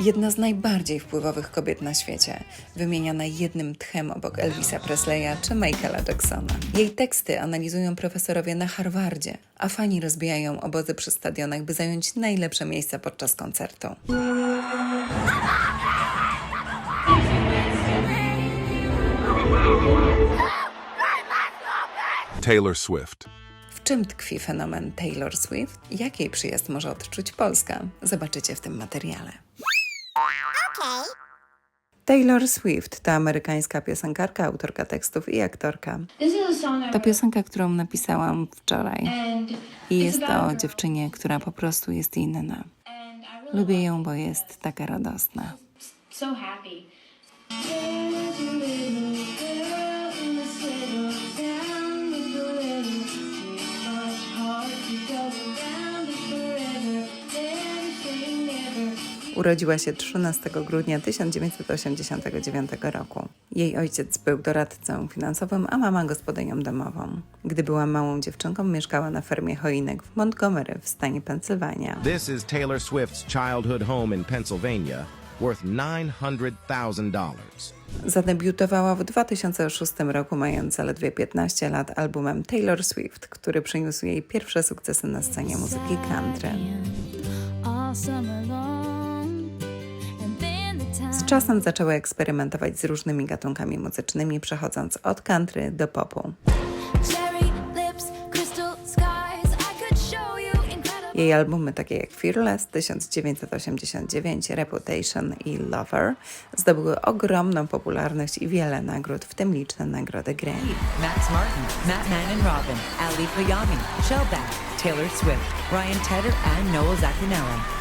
Jedna z najbardziej wpływowych kobiet na świecie, wymieniana jednym tchem obok Elvisa Presleya czy Michaela Jacksona. Jej teksty analizują profesorowie na Harvardzie, a fani rozbijają obozy przy stadionach, by zająć najlepsze miejsca podczas koncertu. Taylor Swift. W czym tkwi fenomen Taylor Swift? Jak jej przyjazd może odczuć Polska? Zobaczycie w tym materiale. Taylor Swift to amerykańska piosenkarka, autorka tekstów i aktorka. To piosenka, którą napisałam wczoraj. I jest o dziewczynie, która po prostu jest inna. Lubię ją, bo jest taka radosna. so happy. Urodziła się 13 grudnia 1989 roku. Jej ojciec był doradcą finansowym, a mama gospodynią domową. Gdy była małą dziewczynką, mieszkała na fermie choinek w Montgomery w stanie Pensylwania. This is Taylor Swift's childhood home in Pennsylvania, worth $900,000. Zadebiutowała w 2006 roku, mając zaledwie 15 lat, albumem Taylor Swift, który przyniósł jej pierwsze sukcesy na scenie muzyki country. Z czasem zaczęła eksperymentować z różnymi gatunkami muzycznymi, przechodząc od country do popu. Jej albumy takie jak Fearless 1989, Reputation i Lover zdobyły ogromną popularność i wiele nagród, w tym liczne nagrody Grammy. Max Martin, Matt Man and Robin, Ali Payami, Shellback, Taylor Swift, Ryan Tedder, and Noel.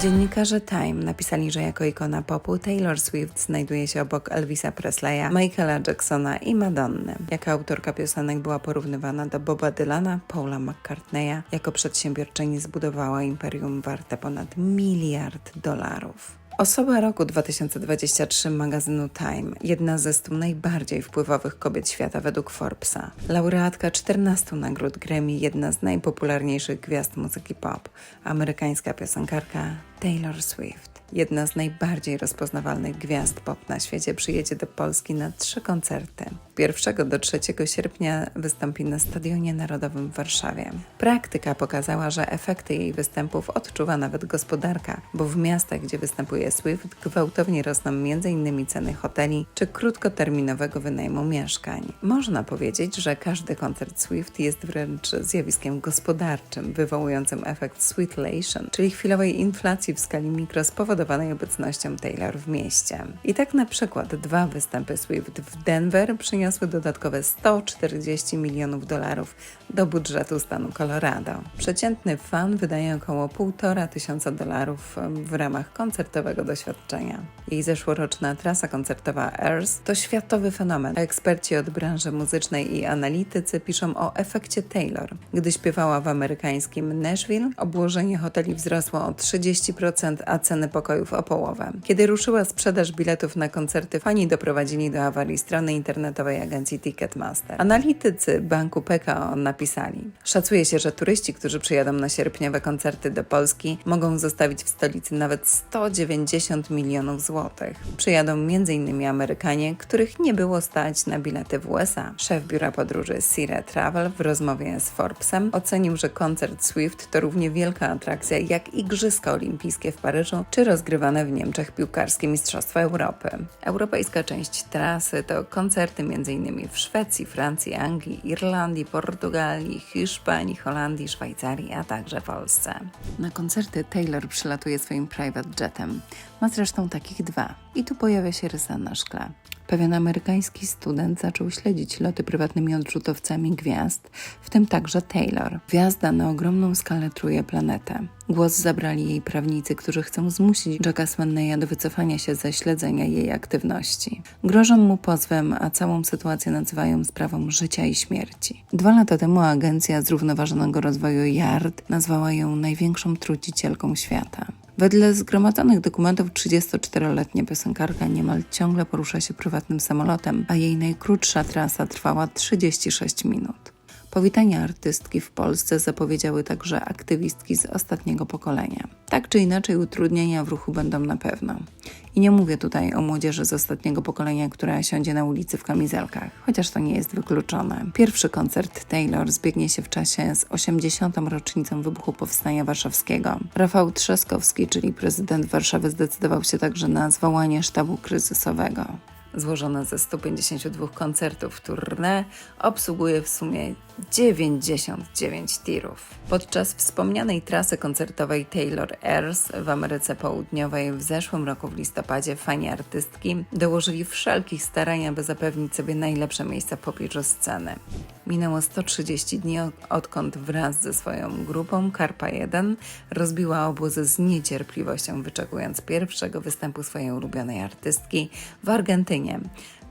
Dziennikarze Time napisali, że jako ikona popu Taylor Swift znajduje się obok Elvisa Presleya, Michaela Jacksona i Madonny. Jako autorka piosenek była porównywana do Boba Dylana, Paula McCartneya. Jako przedsiębiorczyni zbudowała imperium warte ponad miliard dolarów. Osoba roku 2023 magazynu Time, jedna ze 100 najbardziej wpływowych kobiet świata według Forbesa. Laureatka 14 nagród Grammy, jedna z najpopularniejszych gwiazd muzyki pop, amerykańska piosenkarka Taylor Swift. Jedna z najbardziej rozpoznawalnych gwiazd pop na świecie przyjedzie do Polski na trzy koncerty. 1 do 3 sierpnia wystąpi na Stadionie Narodowym w Warszawie. Praktyka pokazała, że efekty jej występów odczuwa nawet gospodarka, bo w miastach, gdzie występuje Swift, gwałtownie rosną m.in. ceny hoteli czy krótkoterminowego wynajmu mieszkań. Można powiedzieć, że każdy koncert Swift jest wręcz zjawiskiem gospodarczym, wywołującym efekt sweetlation, czyli chwilowej inflacji w skali mikro spowodowanej obecnością Taylor w mieście. I tak na przykład dwa występy Swift w Denver przyniosły dodatkowe 140 milionów dolarów do budżetu stanu Colorado. Przeciętny fan wydaje około 1,5 tysiąca dolarów w ramach koncertowego doświadczenia. Jej zeszłoroczna trasa koncertowa Earth to światowy fenomen. Eksperci od branży muzycznej i analitycy piszą o efekcie Taylor. Gdy śpiewała w amerykańskim Nashville, obłożenie hoteli wzrosło o 30%, a ceny pokojów o połowę. Kiedy ruszyła sprzedaż biletów na koncerty, fani doprowadzili do awarii strony internetowej agencji Ticketmaster. Analitycy banku PKO napisali: Szacuje się, że turyści, którzy przyjadą na sierpniowe koncerty do Polski, mogą zostawić w stolicy nawet 190 milionów złotych. Przyjadą m.in. Amerykanie, których nie było stać na bilety w USA. Szef biura podróży Sire Travel w rozmowie z Forbesem ocenił, że koncert Swift to równie wielka atrakcja jak Igrzyska Olimpijskie w Paryżu czy rozgrywane w Niemczech piłkarskie Mistrzostwa Europy. Europejska część trasy to koncerty m.in. w Szwecji, Francji, Anglii, Irlandii, Portugalii, Hiszpanii, Holandii, Szwajcarii, a także Polsce. Na koncerty Taylor przylatuje swoim private jetem. Ma zresztą takich dwa. I tu pojawia się rysa na szkle. Pewien amerykański student zaczął śledzić loty prywatnymi odrzutowcami gwiazd, w tym także Taylor. Gwiazda na ogromną skalę truje planetę. Głos zabrali jej prawnicy, którzy chcą zmusić Jacka Swanneya do wycofania się ze śledzenia jej aktywności. Grożą mu pozwem, a całą sytuację nazywają sprawą życia i śmierci. Dwa lata temu agencja zrównoważonego rozwoju YARD nazwała ją największą trucicielką świata. Wedle zgromadzonych dokumentów 34-letnia piosenkarka niemal ciągle porusza się prywatnym samolotem, a jej najkrótsza trasa trwała 36 minut. Powitanie artystki w Polsce zapowiedziały także aktywistki z ostatniego pokolenia. Tak czy inaczej, utrudnienia w ruchu będą na pewno. I nie mówię tutaj o młodzieży z ostatniego pokolenia, która siądzie na ulicy w kamizelkach, chociaż to nie jest wykluczone. Pierwszy koncert Taylor zbiegnie się w czasie z 80. rocznicą wybuchu Powstania Warszawskiego. Rafał Trzaskowski, czyli prezydent Warszawy, zdecydował się także na zwołanie sztabu kryzysowego. Złożone ze 152 koncertów tournée, obsługuje w sumie 99 tirów. Podczas wspomnianej trasy koncertowej Taylor Airs w Ameryce Południowej w zeszłym roku w listopadzie fani artystki dołożyli wszelkich starań, aby zapewnić sobie najlepsze miejsca w pobliżu sceny. Minęło 130 dni, od- odkąd wraz ze swoją grupą Karpa 1 rozbiła obozy z niecierpliwością, wyczekując pierwszego występu swojej ulubionej artystki w Argentynie,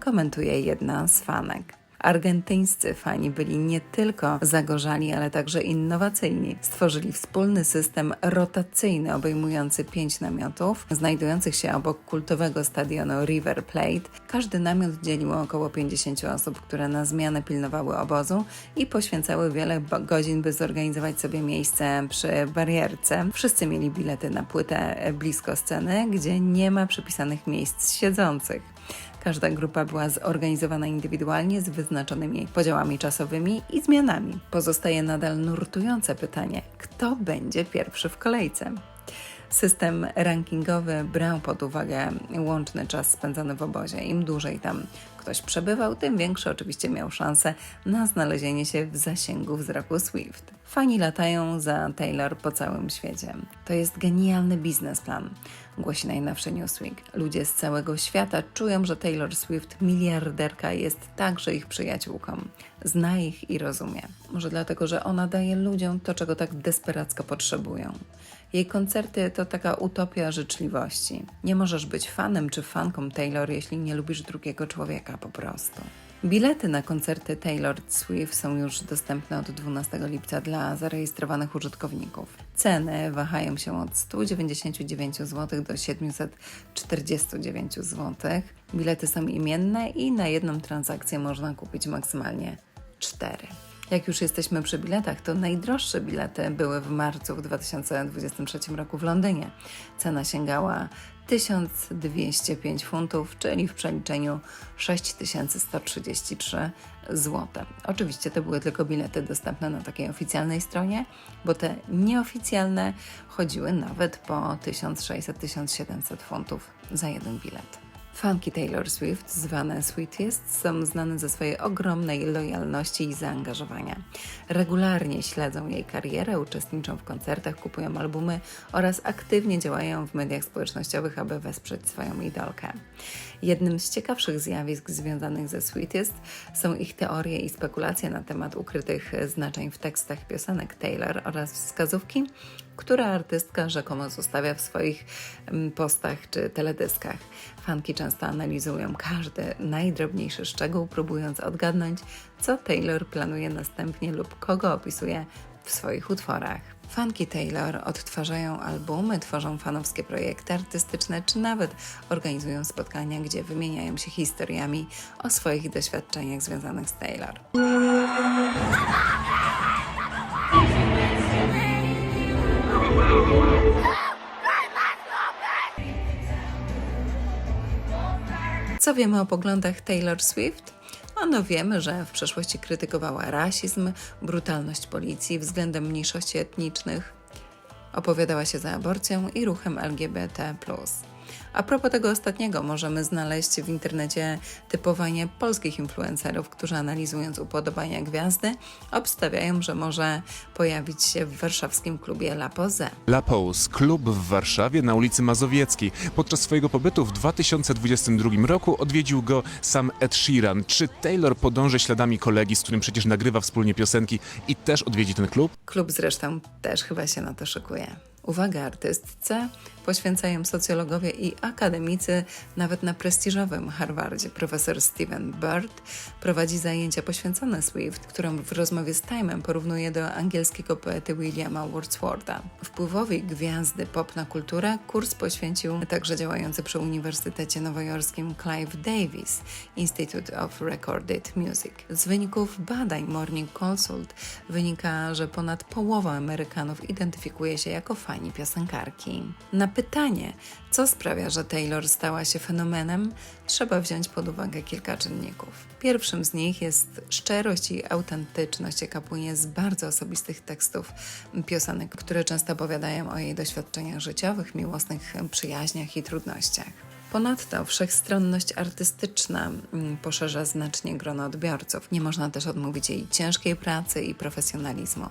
komentuje jedna z fanek. Argentyńscy fani byli nie tylko zagorzali, ale także innowacyjni. Stworzyli wspólny system rotacyjny obejmujący pięć namiotów, znajdujących się obok kultowego stadionu River Plate. Każdy namiot dzieliło około 50 osób, które na zmianę pilnowały obozu i poświęcały wiele godzin, by zorganizować sobie miejsce przy barierce. Wszyscy mieli bilety na płytę e, blisko sceny, gdzie nie ma przypisanych miejsc siedzących. Każda grupa była zorganizowana indywidualnie z wyznaczonymi podziałami czasowymi i zmianami. Pozostaje nadal nurtujące pytanie, kto będzie pierwszy w kolejce? System rankingowy brał pod uwagę łączny czas spędzony w obozie. Im dłużej tam ktoś przebywał, tym większy oczywiście miał szansę na znalezienie się w zasięgu wzroku Swift. Fani latają za Taylor po całym świecie. To jest genialny biznesplan, głosi najnowszy Newsweek. Ludzie z całego świata czują, że Taylor Swift, miliarderka, jest także ich przyjaciółką. Zna ich i rozumie. Może dlatego, że ona daje ludziom to, czego tak desperacko potrzebują. Jej koncerty to taka utopia życzliwości. Nie możesz być fanem czy fanką Taylor, jeśli nie lubisz drugiego człowieka po prostu. Bilety na koncerty Taylor Swift są już dostępne od 12 lipca dla zarejestrowanych użytkowników. Ceny wahają się od 199 zł do 749 zł. Bilety są imienne i na jedną transakcję można kupić maksymalnie 4. Jak już jesteśmy przy biletach, to najdroższe bilety były w marcu w 2023 roku w Londynie. Cena sięgała 1205 funtów, czyli w przeliczeniu 6133 zł. Oczywiście to były tylko bilety dostępne na takiej oficjalnej stronie, bo te nieoficjalne chodziły nawet po 1600-1700 funtów za jeden bilet. Fanki Taylor Swift, zwane Sweetest, są znane ze swojej ogromnej lojalności i zaangażowania. Regularnie śledzą jej karierę, uczestniczą w koncertach, kupują albumy oraz aktywnie działają w mediach społecznościowych, aby wesprzeć swoją idolkę. Jednym z ciekawszych zjawisk związanych ze Sweetest są ich teorie i spekulacje na temat ukrytych znaczeń w tekstach piosenek Taylor oraz wskazówki, które artystka rzekomo zostawia w swoich mm, postach czy teledyskach. Fanki często analizują każdy najdrobniejszy szczegół, próbując odgadnąć, co Taylor planuje następnie lub kogo opisuje w swoich utworach. Fanki Taylor odtwarzają albumy, tworzą fanowskie projekty artystyczne, czy nawet organizują spotkania, gdzie wymieniają się historiami o swoich doświadczeniach związanych z Taylor. Co wiemy o poglądach Taylor Swift? Ano wiemy, że w przeszłości krytykowała rasizm, brutalność policji względem mniejszości etnicznych, opowiadała się za aborcją i ruchem LGBT. A propos tego ostatniego, możemy znaleźć w internecie typowanie polskich influencerów, którzy analizując upodobania gwiazdy, obstawiają, że może pojawić się w warszawskim klubie La Pose. La Pose, klub w Warszawie na ulicy Mazowieckiej. Podczas swojego pobytu w 2022 roku odwiedził go sam Ed Sheeran. Czy Taylor podąży śladami kolegi, z którym przecież nagrywa wspólnie piosenki i też odwiedzi ten klub? Klub zresztą też chyba się na to szykuje. Uwagę artystce poświęcają socjologowie i akademicy, nawet na prestiżowym Harvardzie. Profesor Steven Bird prowadzi zajęcia poświęcone Swift, którą w rozmowie z Time'em porównuje do angielskiego poety Williama Wordswortha. Wpływowi gwiazdy pop na kulturę kurs poświęcił także działający przy Uniwersytecie Nowojorskim Clive Davis Institute of Recorded Music. Z wyników badań Morning Consult wynika, że ponad połowa Amerykanów identyfikuje się jako fani piosenkarki. Na pytanie, co sprawia, że Taylor stała się fenomenem, trzeba wziąć pod uwagę kilka czynników. Pierwszym z nich jest szczerość i autentyczność, jaka płynie z bardzo osobistych tekstów piosenek, które często opowiadają o jej doświadczeniach życiowych, miłosnych przyjaźniach i trudnościach. Ponadto wszechstronność artystyczna mm, poszerza znacznie grono odbiorców. Nie można też odmówić jej ciężkiej pracy i profesjonalizmu.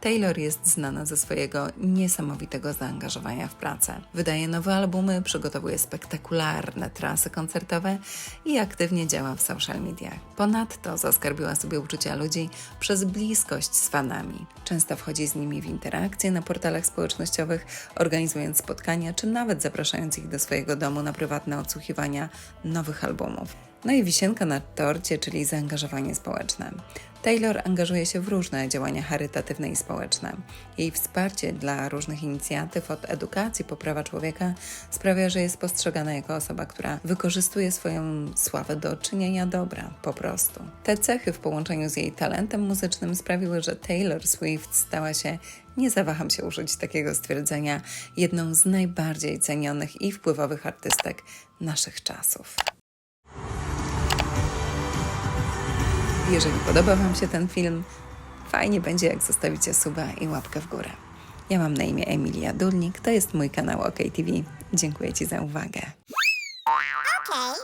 Taylor jest znana ze swojego niesamowitego zaangażowania w pracę. Wydaje nowe albumy, przygotowuje spektakularne trasy koncertowe i aktywnie działa w social mediach. Ponadto zaskarbiła sobie uczucia ludzi przez bliskość z fanami. Często wchodzi z nimi w interakcje na portalach społecznościowych, organizując spotkania, czy nawet zapraszając ich do swojego domu na prywatne odsłuchiwania nowych albumów. No i wisienka na torcie, czyli zaangażowanie społeczne. Taylor angażuje się w różne działania charytatywne i społeczne. Jej wsparcie dla różnych inicjatyw od edukacji po prawa człowieka sprawia, że jest postrzegana jako osoba, która wykorzystuje swoją sławę do czynienia dobra, po prostu. Te cechy w połączeniu z jej talentem muzycznym sprawiły, że Taylor Swift stała się, nie zawaham się użyć takiego stwierdzenia, jedną z najbardziej cenionych i wpływowych artystek naszych czasów. Jeżeli podoba Wam się ten film, fajnie będzie, jak zostawicie suba i łapkę w górę. Ja mam na imię Emilia Dulnik, to jest mój kanał OK TV. Dziękuję Ci za uwagę. Okay.